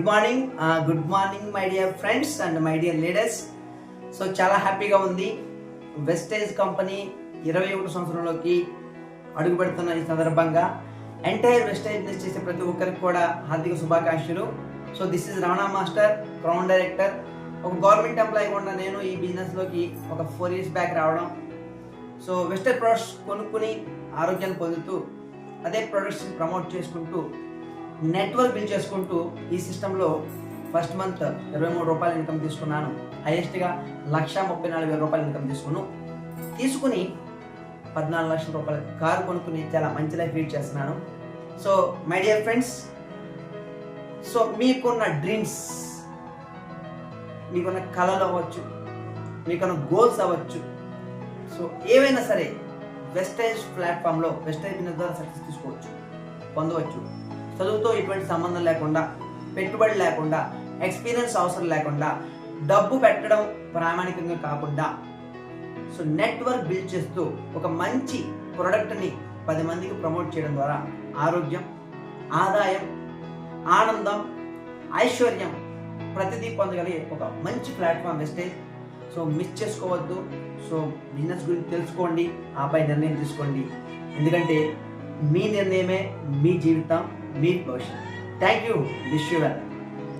Good morning. Good morning my dear friends and my dear leaders. So చాలా హ్యాపీగా ఉంది. Wastage company ఇరవై ఒకటి సంవత్సరంలోకి అడుగు పెడుతున్న ఈ సందర్భంగా ఎంటైర్ వెస్టేజ్ బిజినెస్ చేసే ప్రతి ఒక్కరికి కూడా హార్దిక శుభాకాంక్షలు. So this is Rana master crown director ఒక గవర్నమెంట్ ఎంప్లాయీ కూడా నేను ఈ బిజినెస్లోకి ఒక ఫోర్ ఇయర్స్ బ్యాక్ రావడం. సో వెస్టర్న్ ప్రొడక్ట్స్ కొనుక్కుని ఆరోగ్యాన్ని పొందుతూ అదే ప్రొడక్ట్స్ని ప్రమోట్ చేసుకుంటూ నెట్వర్క్ బిల్డ్ చేసుకుంటూ ఈ సిస్టంలో ఫస్ట్ మంత్ ఇరవై మూడు రూపాయల ఇన్కమ్ తీసుకున్నాను. హైయెస్ట్గా లక్ష ముప్పై నాలుగు వేల రూపాయల ఇన్కమ్ తీసుకున్నాను. తీసుకుని పద్నాలుగు లక్షల రూపాయల కారు కొనుక్కుని చాలా మంచి లైఫ్ లీడ్ చేస్తున్నాను. So my dear friends so మీకున్న డ్రీమ్స్ మీకున్న కళలు అవ్వచ్చు మీకున్న గోల్స్ అవ్వచ్చు. సో ఏవైనా సరే వెస్టేజ్ ప్లాట్ఫామ్లో వెస్టేజ్ బిజినెస్ ద్వారా సక్సెస్ తీసుకోవచ్చు పొందవచ్చు. చదువుతో ఎటువంటి సంబంధం లేకుండా పెట్టుబడి లేకుండా ఎక్స్పీరియన్స్ అవసరం లేకుండా డబ్బు పెట్టడం ప్రామాణికంగా కాకుండా సో నెట్వర్క్ బిల్డ్ చేస్తూ ఒక మంచి ప్రోడక్ట్ని పది మందికి ప్రమోట్ చేయడం ద్వారా ఆరోగ్యం ఆదాయం ఆనందం ఐశ్వర్యం ప్రతిదీ పొందగలిగే ఒక మంచి ప్లాట్ఫామ్ వెస్టేజ్ సో మిస్ చేసుకోవద్దు. సో బిజినెస్ గురించి తెలుసుకోండి. ఆపై నిర్ణయం తీసుకోండి. ఎందుకంటే మీ నిర్ణయమే మీ జీవితం. Meet version. Thank you. Wish you well.